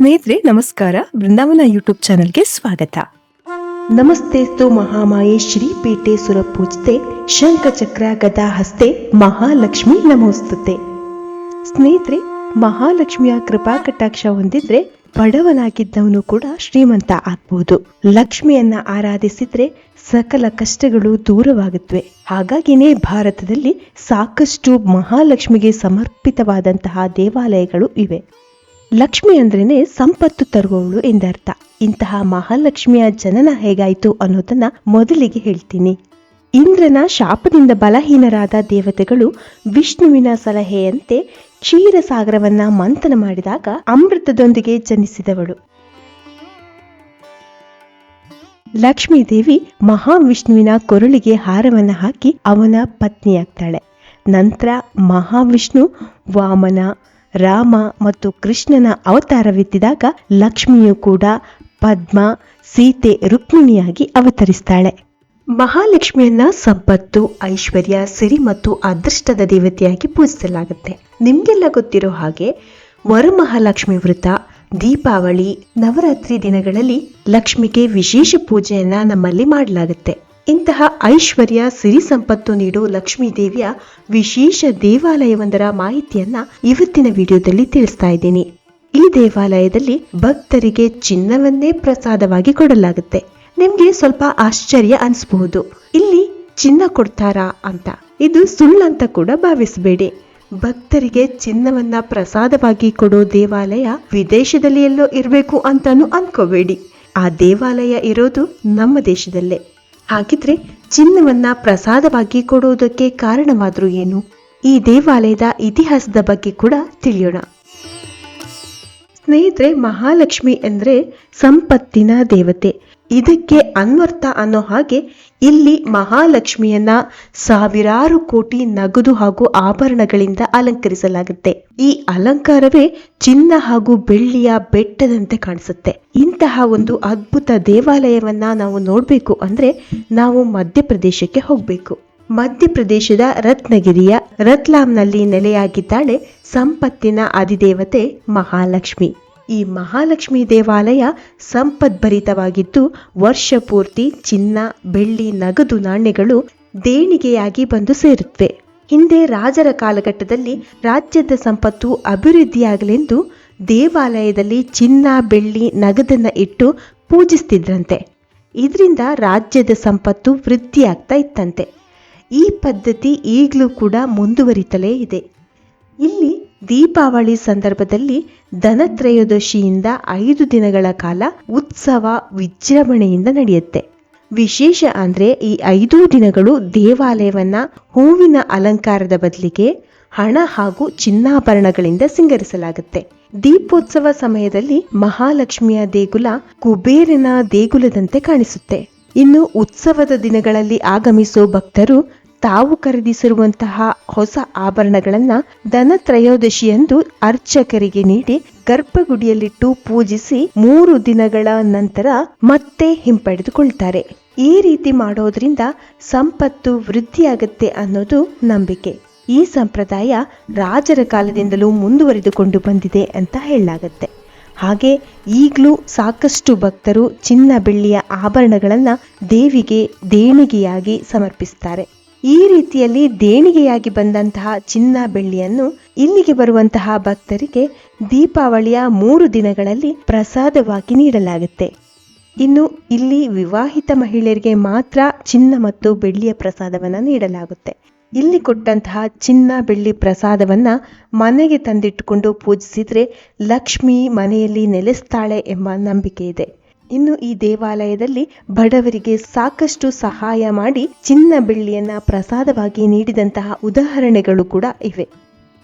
ಸ್ನೇಹಿತರೆ, ನಮಸ್ಕಾರ. ಬೃಂದಾವನ ಯೂಟ್ಯೂಬ್ ಚಾನೆಲ್ಗೆ ಸ್ವಾಗತ. ನಮಸ್ತೆ ಸ್ತೋ ಮಹಾಮಾಯೆ ಶ್ರೀ ಪೀಠೆ ಸುರಪೂಜಿತೆ ಶಂಖಚಕ್ರ ಗದಾ ಹಸ್ತೆ ಮಹಾಲಕ್ಷ್ಮಿ ನಮೋಸ್ತುತೆ. ಸ್ನೇಹಿತರೆ, ಮಹಾಲಕ್ಷ್ಮಿಯ ಕೃಪಾ ಕಟಾಕ್ಷ ಹೊಂದಿದ್ರೆ ಬಡವನಾಗಿದ್ದವನು ಕೂಡ ಶ್ರೀಮಂತ ಆಗ್ಬಹುದು ಲಕ್ಷ್ಮಿಯನ್ನ ಆರಾಧಿಸಿದ್ರೆ ಸಕಲ ಕಷ್ಟಗಳು ದೂರವಾಗುತ್ತವೆ. ಹಾಗಾಗಿನೇ ಭಾರತದಲ್ಲಿ ಸಾಕಷ್ಟು ಮಹಾಲಕ್ಷ್ಮಿಗೆ ಸಮರ್ಪಿತವಾದಂತಹ ದೇವಾಲಯಗಳು ಇವೆ. ಲಕ್ಷ್ಮಿ ಅಂದ್ರೇನೆ ಸಂಪತ್ತು ತರುವವಳು ಎಂದರ್ಥ. ಇಂತಹ ಮಹಾಲಕ್ಷ್ಮಿಯ ಜನನ ಹೇಗಾಯಿತು ಅನ್ನೋದನ್ನ ಮೊದಲಿಗೆ ಹೇಳ್ತೀನಿ. ಇಂದ್ರನ ಶಾಪದಿಂದ ಬಲಹೀನರಾದ ದೇವತೆಗಳು ವಿಷ್ಣುವಿನ ಸಲಹೆಯಂತೆ ಕ್ಷೀರಸಾಗರವನ್ನ ಮಂಥನ ಮಾಡಿದಾಗ ಅಮೃತದೊಂದಿಗೆ ಜನಿಸಿದವಳು. ಲಕ್ಷ್ಮೀ ದೇವಿ ಮಹಾವಿಷ್ಣುವಿನ ಕೊರಳಿಗೆ ಹಾರವನ್ನ ಹಾಕಿ ಅವನ ಪತ್ನಿಯಾಗ್ತಾಳೆ. ನಂತರ ಮಹಾವಿಷ್ಣು ವಾಮನ ರಾಮ ಮತ್ತು ಕೃಷ್ಣನ ಅವತಾರವೆತ್ತಿದಾಗ ಲಕ್ಷ್ಮಿಯು ಕೂಡ ಪದ್ಮ, ಸೀತೆ, ರುಕ್ಮಿಣಿಯಾಗಿ ಅವತರಿಸ್ತಾಳೆ. ಮಹಾಲಕ್ಷ್ಮಿಯನ್ನ ಸಂಪತ್ತು, ಐಶ್ವರ್ಯ, ಸಿರಿ ಮತ್ತು ಅದೃಷ್ಟದ ದೇವತೆಯಾಗಿ ಪೂಜಿಸಲಾಗುತ್ತೆ. ನಿಮ್ಗೆಲ್ಲ ಗೊತ್ತಿರೋ ಹಾಗೆ ವರಮಹಾಲಕ್ಷ್ಮಿ ವ್ರತ, ದೀಪಾವಳಿ, ನವರಾತ್ರಿ ದಿನಗಳಲ್ಲಿ ಲಕ್ಷ್ಮಿಗೆ ವಿಶೇಷ ಪೂಜೆಯನ್ನ ನಮ್ಮಲ್ಲಿ ಮಾಡಲಾಗುತ್ತೆ. ಇಂತಹ ಐಶ್ವರ್ಯ, ಸಿರಿ ಸಂಪತ್ತು ನೀಡೋ ಲಕ್ಷ್ಮೀ ದೇವಿಯ ವಿಶೇಷ ದೇವಾಲಯವೊಂದರ ಮಾಹಿತಿಯನ್ನ ಇವತ್ತಿನ ವಿಡಿಯೋದಲ್ಲಿ ತಿಳಿಸ್ತಾ ಇದ್ದೀನಿ. ಈ ದೇವಾಲಯದಲ್ಲಿ ಭಕ್ತರಿಗೆ ಚಿನ್ನವನ್ನೇ ಪ್ರಸಾದವಾಗಿ ಕೊಡಲಾಗುತ್ತೆ. ನಿಮ್ಗೆ ಸ್ವಲ್ಪ ಆಶ್ಚರ್ಯ ಅನಿಸಬಹುದು. ಇಲ್ಲಿ ಚಿನ್ನ ಕೊಡ್ತಾರಾ ಅಂತ. ಇದು ಸುಳ್ಳಂತ ಕೂಡ ಭಾವಿಸಬೇಡಿ. ಭಕ್ತರಿಗೆ ಚಿನ್ನವನ್ನ ಪ್ರಸಾದವಾಗಿ ಕೊಡೋ ದೇವಾಲಯ ವಿದೇಶದಲ್ಲಿ ಎಲ್ಲೋ ಇರಬೇಕು ಅಂತಾನು ಅನ್ಕೋಬೇಡಿ. ಆ ದೇವಾಲಯ ಇರೋದು ನಮ್ಮ ದೇಶದಲ್ಲೇ. ಹಾಗಿದ್ರೆ ಚಿನ್ನವನ್ನ ಪ್ರಸಾದವಾಗಿ ಕೊಡುವುದಕ್ಕೆ ಕಾರಣವಾದರೂ ಏನು? ಈ ದೇವಾಲಯದ ಇತಿಹಾಸದ ಬಗ್ಗೆ ಕೂಡ ತಿಳಿಯೋಣ. ಸ್ನೇಹಿತರೆ, ಮಹಾಲಕ್ಷ್ಮಿ ಅಂದ್ರೆ ಸಂಪತ್ತಿನ ದೇವತೆ. ಇದಕ್ಕೆ ಅನ್ವರ್ಥ ಅನ್ನೋ ಹಾಗೆ ಇಲ್ಲಿ ಮಹಾಲಕ್ಷ್ಮಿಯನ್ನ ಸಾವಿರಾರು ಕೋಟಿ ನಗದು ಹಾಗೂ ಆಭರಣಗಳಿಂದ ಅಲಂಕರಿಸಲಾಗುತ್ತೆ. ಈ ಅಲಂಕಾರವೇ ಚಿನ್ನ ಹಾಗೂ ಬೆಳ್ಳಿಯ ಬೆಟ್ಟದಂತೆ ಕಾಣಿಸುತ್ತೆ. ಇಂತಹ ಒಂದು ಅದ್ಭುತ ದೇವಾಲಯವನ್ನ ನಾವು ನೋಡಬೇಕು ಅಂದ್ರೆ ನಾವು ಮಧ್ಯಪ್ರದೇಶಕ್ಕೆ ಹೋಗಬೇಕು. ಮಧ್ಯಪ್ರದೇಶದ ರತ್ನಗಿರಿಯ ರತ್ಲಾಂನಲ್ಲಿ ನೆಲೆಯಾಗಿದ್ದಾಳೆ ಸಂಪತ್ತಿನ ಅಧಿದೇವತೆ ಮಹಾಲಕ್ಷ್ಮಿ. ಈ ಮಹಾಲಕ್ಷ್ಮಿ ದೇವಾಲಯ ಸಂಪದ್ಭರಿತವಾಗಿದ್ದು, ವರ್ಷ ಪೂರ್ತಿ ಚಿನ್ನ, ಬೆಳ್ಳಿ, ನಗದು ನಾಣ್ಯಗಳು ದೇಣಿಗೆಯಾಗಿ ಬಂದು ಸೇರುತ್ತವೆ. ಹಿಂದೆ ರಾಜರ ಕಾಲಘಟ್ಟದಲ್ಲಿ ರಾಜ್ಯದ ಸಂಪತ್ತು ಅಭಿವೃದ್ಧಿಯಾಗಲೆಂದು ದೇವಾಲಯದಲ್ಲಿ ಚಿನ್ನ, ಬೆಳ್ಳಿ, ನಗದನ್ನ ಇಟ್ಟು ಪೂಜಿಸ್ತಿದ್ರಂತೆ. ಇದರಿಂದ ರಾಜ್ಯದ ಸಂಪತ್ತು ವೃದ್ಧಿಯಾಗ್ತಾ ಇತ್ತಂತೆ. ಈ ಪದ್ಧತಿ ಈಗಲೂ ಕೂಡ ಮುಂದುವರಿತಲೇ ಇದೆ. ಇಲ್ಲಿ ದೀಪಾವಳಿ ಸಂದರ್ಭದಲ್ಲಿ ಧನತ್ರಯೋದಶಿಯಿಂದ ಐದು ದಿನಗಳ ಕಾಲ ಉತ್ಸವ ವಿಜೃಂಭಣೆಯಿಂದ ನಡೆಯುತ್ತೆ. ವಿಶೇಷ ಅಂದ್ರೆ ಈ ಐದೂ ದಿನಗಳು ದೇವಾಲಯವನ್ನ ಹೂವಿನ ಅಲಂಕಾರದ ಬದಲಿಗೆ ಹಣ ಹಾಗೂ ಚಿನ್ನಾಭರಣಗಳಿಂದ ಸಿಂಗರಿಸಲಾಗುತ್ತೆ. ದೀಪೋತ್ಸವ ಸಮಯದಲ್ಲಿ ಮಹಾಲಕ್ಷ್ಮಿಯ ದೇಗುಲ ಕುಬೇರನ ದೇಗುಲದಂತೆ ಕಾಣಿಸುತ್ತೆ. ಇನ್ನು ಉತ್ಸವದ ದಿನಗಳಲ್ಲಿ ಆಗಮಿಸೋ ಭಕ್ತರು ತಾವು ಖರೀದಿಸಿರುವಂತಹ ಹೊಸ ಆಭರಣಗಳನ್ನು ಧನ ತ್ರಯೋದಶಿಯಂದು ಅರ್ಚಕರಿಗೆ ನೀಡಿ ಗರ್ಭಗುಡಿಯಲ್ಲಿಟ್ಟು ಪೂಜಿಸಿ ಮೂರು ದಿನಗಳ ನಂತರ ಮತ್ತೆ ಹಿಂಪಡೆದುಕೊಳ್ತಾರೆ. ಈ ರೀತಿ ಮಾಡೋದ್ರಿಂದ ಸಂಪತ್ತು ವೃದ್ಧಿಯಾಗುತ್ತೆ ಅನ್ನೋದು ನಂಬಿಕೆ. ಈ ಸಂಪ್ರದಾಯ ರಾಜರ ಕಾಲದಿಂದಲೂ ಮುಂದುವರಿದುಕೊಂಡು ಬಂದಿದೆ ಅಂತ ಹೇಳಲಾಗತ್ತೆ. ಹಾಗೆ ಈಗಲೂ ಸಾಕಷ್ಟು ಭಕ್ತರು ಚಿನ್ನ ಬೆಳ್ಳಿಯ ಆಭರಣಗಳನ್ನು ದೇವಿಗೆ ದೇಣಿಗೆಯಾಗಿ ಸಮರ್ಪಿಸ್ತಾರೆ. ಈ ರೀತಿಯಲ್ಲಿ ದೇಣಿಗೆಯಾಗಿ ಬಂದಂತಹ ಚಿನ್ನ ಬೆಳ್ಳಿಯನ್ನು ಇಲ್ಲಿಗೆ ಬರುವಂತಹ ಭಕ್ತರಿಗೆ ದೀಪಾವಳಿಯ ಮೂರು ದಿನಗಳಲ್ಲಿ ಪ್ರಸಾದವಾಗಿ ನೀಡಲಾಗುತ್ತೆ. ಇನ್ನು ಇಲ್ಲಿ ವಿವಾಹಿತ ಮಹಿಳೆಯರಿಗೆ ಮಾತ್ರ ಚಿನ್ನ ಮತ್ತು ಬೆಳ್ಳಿಯ ಪ್ರಸಾದವನ್ನು ನೀಡಲಾಗುತ್ತೆ. ಇಲ್ಲಿ ಕೊಟ್ಟಂತಹ ಚಿನ್ನ ಬೆಳ್ಳಿ ಪ್ರಸಾದವನ್ನು ಮನೆಗೆ ತಂದಿಟ್ಟುಕೊಂಡು ಪೂಜಿಸಿದರೆ ಲಕ್ಷ್ಮಿ ಮನೆಯಲ್ಲಿ ನೆಲೆಸ್ತಾಳೆ ಎಂಬ ನಂಬಿಕೆ ಇದೆ. ಇನ್ನು ಈ ದೇವಾಲಯದಲ್ಲಿ ಬಡವರಿಗೆ ಸಾಕಷ್ಟು ಸಹಾಯ ಮಾಡಿ ಚಿನ್ನ ಬೆಳ್ಳಿಯನ್ನ ಪ್ರಸಾದವಾಗಿ ನೀಡಿದಂತಹ ಉದಾಹರಣೆಗಳು ಕೂಡ ಇವೆ.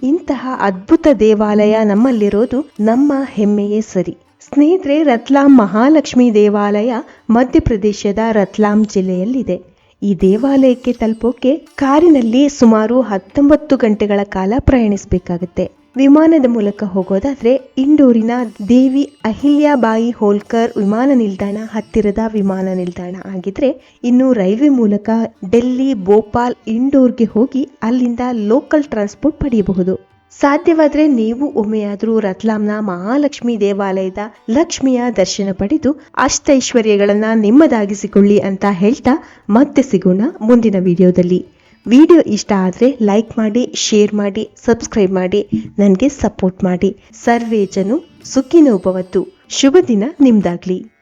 ಇಂತಹ ಅದ್ಭುತ ದೇವಾಲಯ ನಮ್ಮಲ್ಲಿರೋದು ನಮ್ಮ ಹೆಮ್ಮೆಯೇ ಸರಿ. ಸ್ನೇಹಿತರೆ, ರತ್ಲಾಂ ಮಹಾಲಕ್ಷ್ಮಿ ದೇವಾಲಯ ಮಧ್ಯಪ್ರದೇಶದ ರತ್ಲಾಂ ಜಿಲ್ಲೆಯಲ್ಲಿದೆ. ಈ ದೇವಾಲಯಕ್ಕೆ ತಲುಪೋಕೆ ಕಾರಿನಲ್ಲಿ ಸುಮಾರು ಹತ್ತೊಂಬತ್ತು ಗಂಟೆಗಳ ಕಾಲ ಪ್ರಯಾಣಿಸಬೇಕಾಗುತ್ತೆ. ವಿಮಾನದ ಮೂಲಕ ಹೋಗೋದಾದ್ರೆ ಇಂಡೋರಿನ ದೇವಿ ಅಹಿಲ್ಯಾಬಾಯಿ ಹೋಲ್ಕರ್ ವಿಮಾನ ನಿಲ್ದಾಣ ಹತ್ತಿರದ ವಿಮಾನ ನಿಲ್ದಾಣ ಆಗಿದ್ರೆ ಇನ್ನು ರೈಲ್ವೆ ಮೂಲಕ ಡೆಲ್ಲಿ, ಭೋಪಾಲ್, ಇಂಡೋರ್ಗೆ ಹೋಗಿ ಅಲ್ಲಿಂದ ಲೋಕಲ್ ಟ್ರಾನ್ಸ್ಪೋರ್ಟ್ ಪಡೆಯಬಹುದು. ಸಾಧ್ಯವಾದ್ರೆ ನೀವು ಒಮ್ಮೆಯಾದರೂ ರತ್ಲಾಂನ ಮಹಾಲಕ್ಷ್ಮಿ ದೇವಾಲಯದ ಲಕ್ಷ್ಮಿಯ ದರ್ಶನ ಪಡೆದು ಅಷ್ಟೈಶ್ವರ್ಯಗಳನ್ನು ನಿಮ್ಮದಾಗಿಸಿಕೊಳ್ಳಿ ಅಂತ ಹೇಳ್ತಾ ಮತ್ತೆ ಸಿಗೋಣ ಮುಂದಿನ ವಿಡಿಯೋದಲ್ಲಿ. ವಿಡಿಯೋ ಇಷ್ಟ ಆದರೆ ಲೈಕ್ ಮಾಡಿ, ಶೇರ್ ಮಾಡಿ, ಸಬ್ಸ್ಕ್ರೈಬ್ ಮಾಡಿ, ನನಗೆ ಸಪೋರ್ಟ್ ಮಾಡಿ. ಸರ್ವೇ ಜನು ಸುಖಿನೋಭವತ್ತು. ಶುಭ ದಿನ ನಿಮ್ದಾಗ್ಲಿ.